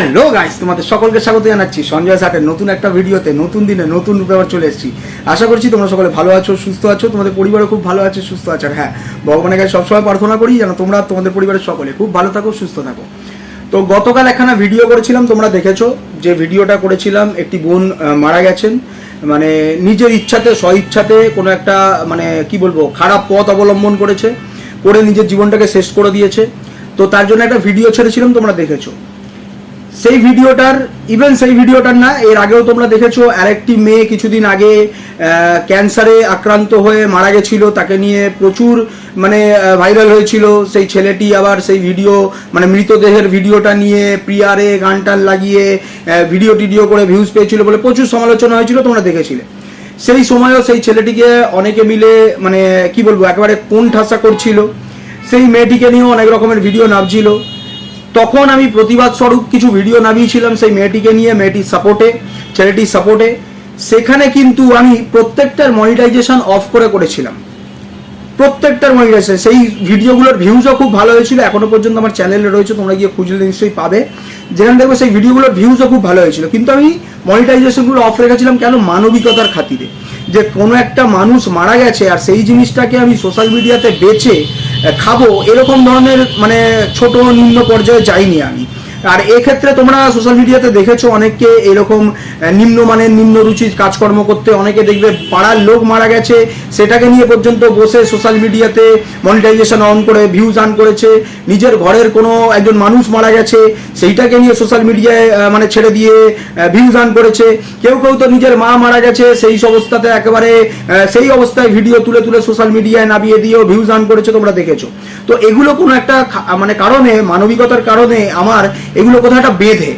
Hello guys, তোমাদের সকলকে স্বাগত জানাচ্ছি। সঞ্জয় সাটের নতুন একটা ভিডিওতে, নতুন দিনে নতুন রূপে আবার চলে এসেছি। আশা করছি তোমরা সকলে ভালো আছো, সুস্থ আছো, তোমাদের পরিবারও খুব ভালো আছে, সুস্থ আছে। আর হ্যাঁ ভগবানের কাছে সবসময় প্রার্থনা করি যেন তোমরা, তোমাদের পরিবারের সকলে খুব ভালো থাকো, সুস্থ থাকো। তো গতকাল একখানা ভিডিও করেছিলাম, তোমরা দেখেছ। যে ভিডিওটা করেছিলাম, একটি বোন মারা গেছেন। মানে নিজের ইচ্ছাতে স্ব ইচ্ছাতে কোনো একটা মানে কি বলব, খারাপ পথ অবলম্বন করেছে, করে নিজের জীবনটাকে শেষ করে দিয়েছে। তো তার জন্য একটা ভিডিও ছেড়েছিলাম, তোমরা দেখেছ। সেই ভিডিওটার ইভেন সেই ভিডিওটার না, এর আগেও তোমরা দেখেছ আরেকটি মেয়ে কিছুদিন আগে ক্যান্সারে আক্রান্ত হয়ে মারা গেছিল, তাকে নিয়ে প্রচুর মানে ভাইরাল হয়েছিল। সেই ছেলেটি আবার সেই ভিডিও মানে মৃতদেহের ভিডিওটা নিয়ে প্রিয়ারে গান টান লাগিয়ে ভিডিও টিডিও করে ভিউজ পেয়েছিল বলে প্রচুর সমালোচনা হয়েছিল, তোমরা দেখেছিলে। সেই সময়ও সেই ছেলেটিকে অনেকে মিলে মানে কি বলব, একেবারে কোন ঠাসা করছিল। সেই মেয়েটিকে নিয়েও অনেক রকমের ভিডিও নামছিল তখন আমি প্রতিবাদ স্বরূপ কিছু ভিডিও নামিয়েছিলাম সেই মেয়েটিকে নিয়ে মেয়েটির সাপোর্টে ছেলেটির সাপোর্টে সেখানে কিন্তু আমি প্রত্যেকটার মনিটাইজেশন অফ করে করেছিলাম। প্রত্যেকটার মনিটাইজেশন সেই ভিডিওগুলোর ভিউজও খুব ভালো হয়েছিল। এখনও পর্যন্ত আমার চ্যানেলে রয়েছে তোমরা গিয়ে খুঁজলে নিশ্চয়ই পাবে। যেখানে দেখব সেই ভিডিওগুলোর ভিউজও খুব ভালো হয়েছিল। কিন্তু আমি মনিটাইজেশনগুলো অফ রেখেছিলাম কেন? মানবিকতার খাতিরে। যে কোনো একটা মানুষ মারা গেছে আর সেই জিনিসটাকে আমি সোশ্যাল মিডিয়াতে আহ, খাব। এরকম ধরনের মানে ছোট নিম্ন পর্যায়ে যাইনি আমি। আর এক্ষেত্রে তোমরা সোশ্যাল মিডিয়াতে দেখেছ অনেককে এরকম নিম্নমানের নিম্ন রুচির কাজকর্ম করতে, অনেকে দেখবে পাড়ার লোক মারা গেছে, সেটাকে নিয়ে পর্যন্ত বসে সোশ্যাল মিডিয়াতে মনিটাইজেশন অন করে ভিউজ আন করেছে, নিজের ঘরের কোনো একজন মানুষ মারা গেছে, সেইটাকে নিয়ে সোশ্যাল মিডিয়ায় মানে ছেড়ে দিয়ে ভিউজ আন করেছে। কেউ কেউ তো নিজের মা মারা গেছে, সেই অবস্থাতে একেবারে সেই অবস্থায় ভিডিও তুলে তুলে সোশ্যাল মিডিয়ায় নামিয়ে দিয়েও ভিউজ আন করেছে তোমরা দেখেছ। তো এগুলো কোনো একটা মানে কারণে, মানবিকতার কারণে আমার এগুলো কোথাও একটা বেঁধে।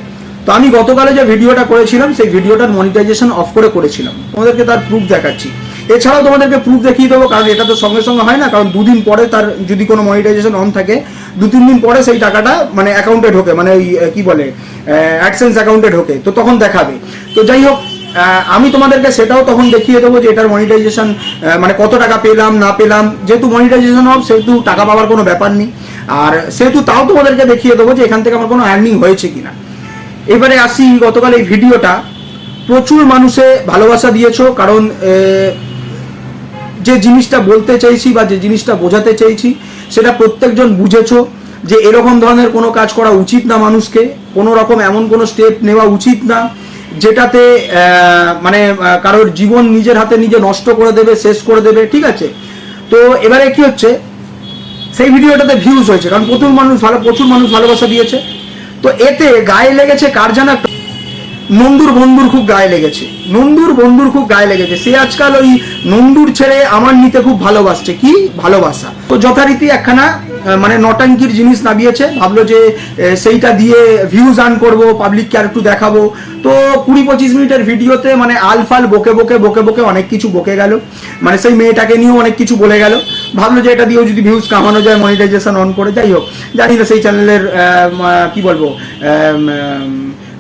তো আমি গতকালে যে ভিডিওটা করেছিলাম, সেই ভিডিওটার মনিটাইজেশন অফ করে করেছিলাম। তোমাদেরকে তার প্রুফ দেখাচ্ছি। এছাড়াও তোমাদেরকে প্রুফ দেখিয়ে দেবো, কারণ এটা তো সঙ্গে সঙ্গে হয় না, কারণ দুদিন পরে তার যদি কোনো মনিটাইজেশন অন থাকে, দু তিন দিন পরে সেই টাকাটা মানে অ্যাকাউন্টে ঢোকে মানে ওই কি বলে অ্যাডসেন্স অ্যাকাউন্টে ঢোকে। তো তখন দেখাবে। তো যাই হোক আমি তোমাদেরকে সেটাও তখন দেখিয়ে দেবো যে এটার মনিটাইজেশন মানে কত টাকা পেলাম, না পেলাম। যেহেতু মনিটাইজেশন অফ সেহেতু টাকা পাওয়ার কোনো ব্যাপার নেই। আর সেহেতু তাও তোমাদেরকে দেখিয়ে দেবো যে এখান থেকে আমার কোনো আর্নিং হয়েছে কিনা। এবারে আসি গতকাল এই ভিডিওটা। প্রচুর মানুষে ভালোবাসা দিয়েছ, কারণ যে জিনিসটা বলতে চাইছি বা যে জিনিসটা বোঝাতে চাইছি, সেটা প্রত্যেকজন বুঝেছ যে এরকম ধরনের কোনো কাজ করা উচিত না মানুষকে, কোনো রকম এমন কোনো স্টেপ নেওয়া উচিত না, যেটাতে মানে কারোর জীবন নিজের হাতে নিজে নষ্ট করে দেবে, শেষ করে দেবে, ঠিক আছে? তো এবারে কি হচ্ছে? সেই ভিডিওটাতে ভিউজ হয়েছে, কারণ প্রচুর মানুষ ভালো প্রচুর মানুষ ভালোবাসা দিয়েছে। তো এতে গায়ে লেগেছে কার জানা নন্দুর বন্ধুর খুব গায়ে লেগেছে। নন্দুর বন্ধুর খুব গায়ে লেগেছে। সে আজকাল ওই নন্দুর ছেড়ে আমার নিতে খুব ভালোবাসছে। কি? ভালোবাসা। তো যথারীতি একখানা মানে নটাঙ্কির জিনিস নামিয়েছে। ভাবলো যে সেইটা দিয়ে ভিউজ আর্ন করব পাবলিককে আর একটু দেখাবো। তো কুড়ি পঁচিশ মিনিটের ভিডিওতে মানে আলফাল বকে বকে বকে বকে অনেক কিছু বকে গেল। মানে সেই মেয়েটাকে নিয়েও অনেক কিছু বলে গেল। ভাবলো যে এটা দিয়েও যদি ভিউজ কামানো যায় মনিটাইজেশন অন করে, যাই হোক। জানি না সেই চ্যানেলের কি বলব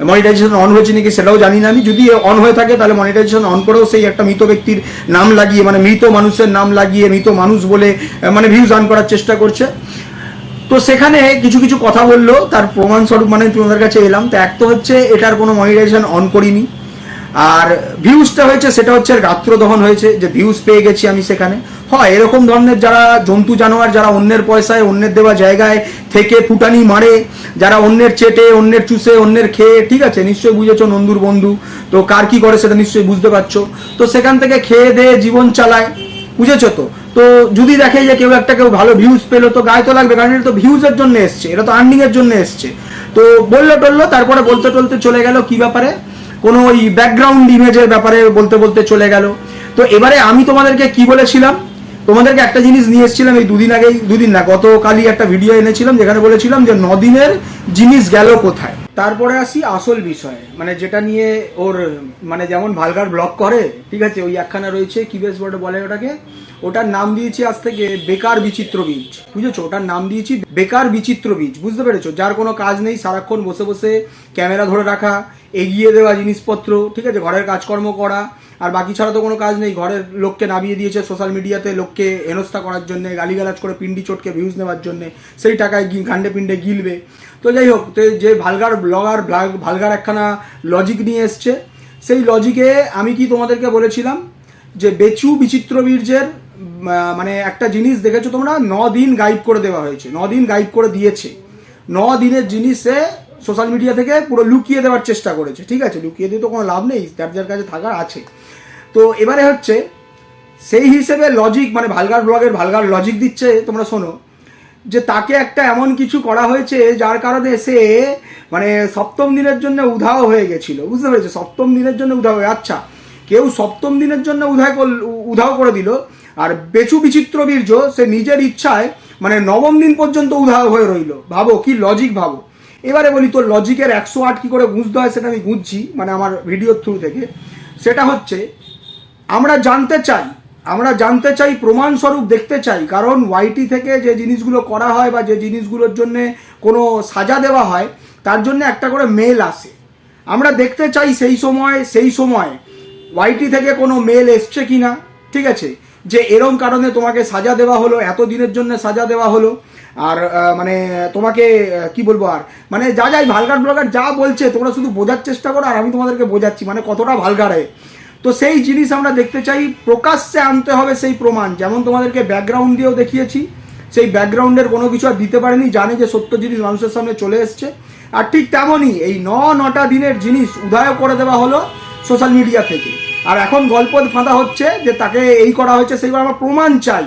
মনিটাইজেশন অন হয়েছে নাকি সেটাও জানি না আমি। যদি অন হয়ে থাকে, তাহলে মনিটাইজেশন অন করেও সেই একটা মৃত ব্যক্তির নাম লাগিয়ে মানে মৃত মানুষের নাম লাগিয়ে, মৃত মানুষ বলে মানে ভিউজ আন করার চেষ্টা করছে। তো সেখানে কিছু কিছু কথা বলল, তার প্রমাণস্বরূপ মানে তোমাদের কাছে এলাম। তো এক তো হচ্ছে, এটার কোনো মনিটাইজেশন অন করিনি। আর ভিউজটা হয়েছে, সেটা হচ্ছে এর গাত্র দহন হয়েছে, যে ভিউজ পেয়ে গেছি আমি সেখানে। হয়, এরকম ধরনের যারা জন্তু জানোয়ার, যারা অন্যের পয়সায়, অন্যের দেওয়া জায়গায় থেকে ফুটানি মারে, যারা অন্যের চেটে, অন্যের চুষে, অন্যের খেয়ে, ঠিক আছে, নিশ্চয়ই বুঝেছ নন্দুর বন্ধু, তো কার কি করে সেটা নিশ্চয়ই বুঝতে পারছ। তো সেখান থেকে খেয়ে দেয়ে জীবন চালায়, বুঝেছ তো? তো যদি দেখে যে কেউ একটা কেউ ভালো ভিউজ পেল, তো গায়ে তো লাগবে, কারণ এটা তো ভিউজের জন্য এসছে, এটা তো আর্নিং এর জন্য এসছে। তো বলল টললো তারপরে বলতে টলতে চলে গেল, কি ব্যাপারে? কোনো ওই ব্যাকগ্রাউন্ড ইমেজের ব্যাপারে বলতে বলতে চলে গেল। তো এবারে আমি তোমাদেরকে কি বলেছিলাম? তোমাদেরকে একটা জিনিস নিয়ে এসেছিলাম এই দুদিন আগেই, দুদিন না, গতকালই একটা ভিডিও এনেছিলাম যেখানে বলেছিলাম যে নদিনের জিনিস গেল কোথায়। তারপরে আসি আসল বিষয়ে মানে যেটা নিয়ে ওর মানে যেমন ভালগার ব্লগ করে, ঠিক আছে, ওই একখানা রয়েছে, কি বেশ বলে বলে ওটাকে? ওটার নাম দিয়েছি আজ থেকে বেকার বিচিত্র বীজ, বুঝেছ? ওটার নাম দিয়েছি বেকার বিচিত্র বীজ, বুঝতে পেরেছ? যার কোনো কাজ নেই, সারাক্ষণ বসে বসে ক্যামেরা ধরে রাখা এগিয়ে দেওয়া জিনিসপত্র, ঠিক আছে? ঘরের কাজকর্ম করা, আর বাকি ছাড়া তো কোনো কাজ নেই। ঘরের লোককে নামিয়ে দিয়েছে সোশ্যাল মিডিয়াতে লোককে হেনস্থা করার জন্য, গালিগালাজ করে পিন্ডি চটকে ভিউজ নেওয়ার জন্য, সেই টাকায় গান্ডে পিন্ডে গিলবে। তো যাই হোক, তো যে ভালগার ব্লগার ভালগার একখানা লজিক নিয়ে এসছে, সেই লজিকে আমি কি তোমাদেরকে বলেছিলাম যে বেচু বিচিত্র বীর্যের মানে একটা জিনিস দেখেছ তোমরা? ন দিন গাইড করে দেওয়া হয়েছে ন দিন গাইড করে দিয়েছে। ন দিনের জিনিসে সোশ্যাল মিডিয়া থেকে পুরো লুকিয়ে দেওয়ার চেষ্টা করেছে। ঠিক আছে? লুকিয়ে দিয়ে তো কোনো লাভ নেই, যার যার কাছে থাকার আছে। তো এবারে হচ্ছে, সেই হিসেবে লজিক মানে ভালগার ব্লগের ভালগার লজিক দিচ্ছে, তোমরা শোনো, যে তাকে একটা এমন কিছু করা হয়েছে, যার কারণে সে মানে সপ্তম দিনের জন্য উধাও হয়ে গেছিল। বুঝতে পেরেছ? সপ্তম দিনের জন্য উধাও হয়ে আচ্ছা কেউ সপ্তম দিনের জন্য করল- উধাও করে দিল, আর বেচু বিচিত্র বীর্য সে নিজের ইচ্ছায় মানে নবম দিন পর্যন্ত উধাও হয়ে রইল। ভাবো, কি লজিক ভাবো? এবারে বলি তোর লজিকের একশো আট কী করে বুঝতে হয় সেটা আমি বুঝছি মানে আমার ভিডিওর থ্রু থেকে। সেটা হচ্ছে, আমরা জানতে চাই, আমরা জানতে চাই, প্রমাণস্বরূপ দেখতে চাই, কারণ ওয়াইটি থেকে যে জিনিসগুলো করা হয় বা যে জিনিসগুলোর জন্য কোনো সাজা দেওয়া হয়, তার জন্য একটা করে মেল আসে। আমরা দেখতে চাই সেই সময় সেই সময় ওয়াইটি থেকে কোনো মেল এসছে কি না ঠিক আছে? যে এরম কারণে তোমাকে সাজা দেওয়া হলো এত দিনের জন্য সাজা দেওয়া হলো। আর মানে তোমাকে কি বলব আর? মানে যা যাই ভালগার ব্লগার যা বলছে, তোমরা শুধু বোঝার চেষ্টা করো আর আমি তোমাদেরকে বোঝাচ্ছি মানে কতটা ভালগারে তো সেই জিনিস আমরা দেখতে চাই, প্রকাশ্যে আনতে হবে সেই প্রমাণ। যেমন তোমাদেরকে ব্যাকগ্রাউন্ড দিয়েও দেখিয়েছি, সেই ব্যাকগ্রাউন্ডের কোনো কিছু আর দিতে পারেনি, জানে যে সত্য জিনিস মানুষের সামনে চলে এসছে। আর ঠিক তেমনই এই ন নটা দিনের জিনিস উদয় করে দেওয়া হলো সোশ্যাল মিডিয়া থেকে। আর এখন গল্প ফাঁদা হচ্ছে যে তাকে এই করা হয়েছে সেইগুলো আমরা প্রমাণ চাই।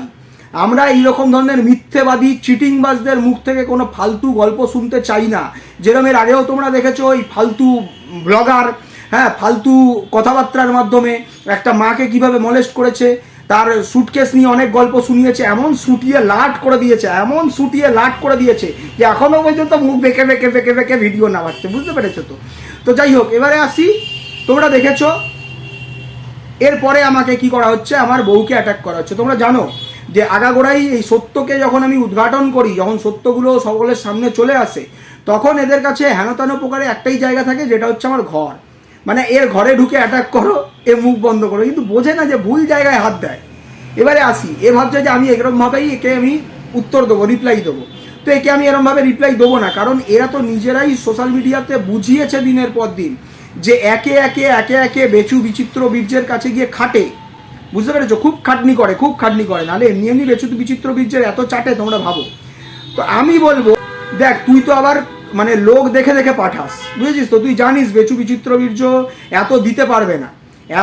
আমরা এইরকম ধরনের মিথ্যেবাদী, চিটিংবাজদের মুখ থেকে কোনো ফালতু গল্প শুনতে চাই না। যেরকম এর আগেও তোমরা দেখেছ ওই ফালতু ব্লগার হ্যাঁ ফালতু কথাবার্তার মাধ্যমে একটা মাকে কীভাবে মলেস্ট করেছে, তার সুটকেস নিয়ে অনেক গল্প শুনিয়েছে, এমন সুটিয়ে লাট করে দিয়েছে, এমন সুটিয়ে লাট করে দিয়েছে যে এখনও পর্যন্ত মুখ বেঁকে বেঁকে বেঁকে বেঁকে ভিডিও নামাচ্ছে বুঝতে পেরেছ তো? তো যাই হোক, এবারে আসি। তোমরা দেখেছ, এরপরে আমাকে কি করা হচ্ছে? আমার বউকে অ্যাটাক করা হচ্ছে। তোমরা জানো যে আগাগোড়াই এই সত্যকে যখন আমি উদ্ঘাটন করি, যখন সত্যগুলো সকলের সামনে চলে আসে, তখন এদের কাছে হেনতানো প্রকারে একটাই জায়গা থাকে, যেটা হচ্ছে আমার ঘর। মানে এর ঘরে ঢুকে অ্যাটাক করো, এ মুখ বন্ধ করো। কিন্তু বোঝে না যে ভুল জায়গায় হাত দেয়। এবারে আসি, এ ভাবছে যে আমি এরকমভাবেই একে আমি উত্তর দেবো রিপ্লাই দেবো। তো একে আমি এরকমভাবে রিপ্লাই দেবো না, কারণ এরা তো নিজেরাই সোশ্যাল মিডিয়াতে বুঝিয়েছে দিনের পর দিন, যে একে একে একে একে বেচু বিচিত্র বীর্যের কাছে গিয়ে খাটে। বুঝতে পেরেছ? খুব খাটনি করে, খুব খাটনি করে। নাহলে এমনি এমনি বেচু বিচিত্র বীর্যের এত চাটে তোমরা ভাবো। তো আমি বলব, দেখ, তুই তো আবার মানে লোক দেখে দেখে পাঠাস। বুঝেছিস তো? তুই জানিস বেচু বিচিত্র বীর্য এত দিতে পারবে না।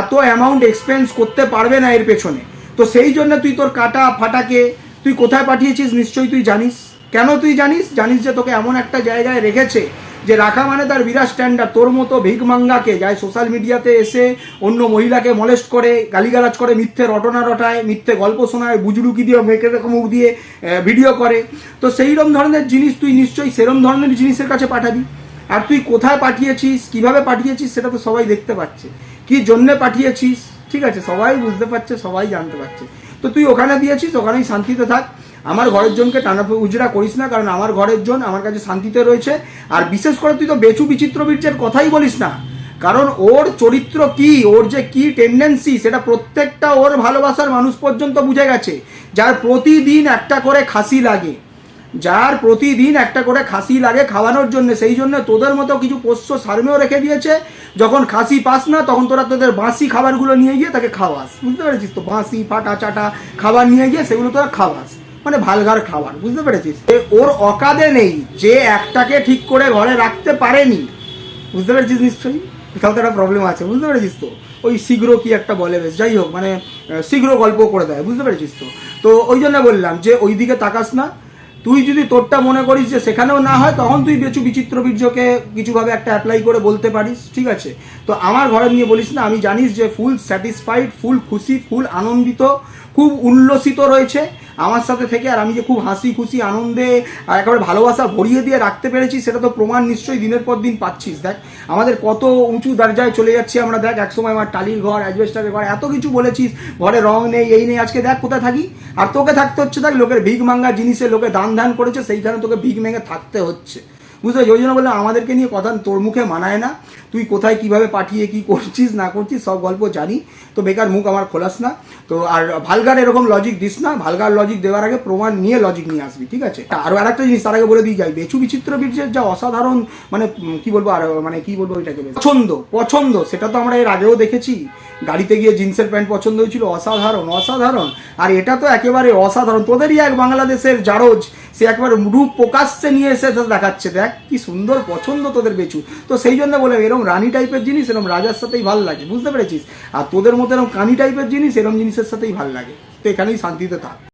এত অ্যামাউন্ট এক্সপেন্স করতে পারবে না এর পেছনে। তো সেই জন্য তুই তোর কাটা ফাটাকে তুই কোথায় পাঠিয়েছিস নিশ্চয়ই তুই জানিস। কেন তুই জানিস? জানিস যে তোকে এমন একটা জায়গায় রেখেছে যে রাখা মানে তার বিরাট স্ট্যান্ডার্ড তোর মতো ভিকমাঙ্গাকে যায় সোশ্যাল মিডিয়াতে এসে অন্য মহিলাকে মলেস্ট করে, গালিগালাজ করে, মিথ্যে রটনা রটায়, মিথ্যে গল্প শোনায়, বুজুরুকি দিয়ে মেয়েকে মুখ দিয়ে ভিডিও করে। তো সেইরকম ধরনের জিনিস তুই নিশ্চয়ই সেরম ধরনের জিনিসের কাছে পাঠাবি। আর তুই কোথায় পাঠিয়েছিস, কীভাবে পাঠিয়েছিস, সেটা তো সবাই দেখতে পাচ্ছে। কি জন্যে পাঠিয়েছিস? ঠিক আছে, সবাই বুঝতে পারছে, সবাই জানতে পারছে। তো তুই ওখানে দিয়েছিস, ওখানেই শান্তিতে থাক। আমার ঘরের জনকে টানা উজরা করিস না, কারণ আমার ঘরের জন আমার কাছে শান্তিতে রয়েছে। আর বিশেষ করে তুই তো বেচু বিচিত্র বীর্যের কথাই বলিস না। কারণ ওর চরিত্র কি, ওর যে কি টেন্ডেন্সি সেটা প্রত্যেকটা ওর ভালোবাসার মানুষ পর্যন্ত বুঝে গেছে। যার প্রতিদিন একটা করে খাসি লাগে। যার প্রতিদিন একটা করে খাসি লাগে খাওয়ানোর জন্য, সেই জন্য তোদের মতো কিছু পোষ্য সার্মেও রেখে দিয়েছে। যখন খাসি পাস না, তখন তোরা তোদের বাসি খাবারগুলো নিয়ে গিয়ে তাকে খাওয়াস। বুঝতে পেরেছিস তো? বাসি ফাটা চাটা খাবার নিয়ে গিয়ে সেগুলো তোরা খাওয়াস। মানে ভালগার খাবার, বুঝতে পেরেছিস? ওর অকাদে নেই, যে একটাকে ঠিক করে ঘরে রাখতে পারেনি। বুঝতে পেরেছিস নিশ্চয়ই? কোথাও তো একটা প্রবলেম আছে, বুঝতে পেরেছিস তো? ওই শীঘ্র কি একটা বলে বেশ, যাই হোক মানে শীঘ্র গল্প করে দেয়, বুঝতে পেরেছিস তো? তো ওই জন্য বললাম যে, ওই দিকে তাকাস না। তুই যদি তোরটা মনে করিস যে সেখানেও না হয়, তখন তুই বেচু বিচিত্র বীর্যকে কিছুভাবে একটা অ্যাপ্লাই করে বলতে পারিস, ঠিক আছে? তো আমার ঘরে নিয়ে বলিস না, আমি জানিস যে, ফুল স্যাটিসফাইড ফুল খুশি, ফুল আনন্দিত, খুব উল্লসিত রয়েছে। আমার সাথে থেকে আর আমি যে খুব হাসি খুশি, আনন্দে আর একেবারে ভালোবাসা ভরিয়ে দিয়ে রাখতে পেরেছি, সেটা তো প্রমাণ নিশ্চয়ই দিনের পর দিন পাচ্ছিস। দেখ, আমাদের কত উঁচু দরজায় চলে যাচ্ছি আমরা, দেখ, একসময় আমার টালির ঘর, অ্যাজবেস্টারের ঘর, এত কিছু বলেছিস, ঘরে রং নেই, এই নেই, আজকে দেখ কোথায় থাকি। আর তোকে থাকতে হচ্ছে, দেখ, লোকের ভিক মাঙ্গা জিনিসে লোকে দান ধান করেছে, সেইখানে তোকে ভিক মেঙে থাকতে হচ্ছে। বুঝতে ওই জন্য বললাম, আমাদেরকে নিয়ে কথা তোর মুখে মানায় না। তুই কোথায় কীভাবে পাঠিয়ে কি করছিস, না করছিস, সব গল্প জানি। তো বেকার মুখ আমার খোলাস না। তো আর ভালগার এরকম লজিক দিস না। ভালগার লজিক দেওয়ার আগে প্রমাণ নিয়ে লজিক নিয়ে আসবি, ঠিক আছে? আরও আর একটা জিনিস তার আগে বলে দিয়ে যাই। বেচু বিচিত্র বীর্যের যা অসাধারণ মানে কি বলব আর মানে কি বলব ওইটাকে পছন্দ পছন্দ। সেটা তো আমরা এর আগেও দেখেছি। গাড়িতে গিয়ে জিন্সের প্যান্ট পছন্দ হয়েছিল। অসাধারণ অসাধারণ। আর এটা তো একেবারে অসাধারণ। তোদেরই এক বাংলাদেশের জারজ, সে একবার রূপ প্রকাশ্যে নিয়ে এসে দেখাচ্ছে। দেখ, কি সুন্দর পছন্দ তোদের বেচু। তো সেই জন্য বলে এরকম রানী টাইপের জিনিস এরকম রাজার সাথেই ভালো লাগে, বুঝতে পেরেছিস? আর তোদের মতো এরকম কানি টাইপের জিনিস এরকম জিনিসের সাথেই ভালো লাগে। তো এখানেই শান্তিতে থাক।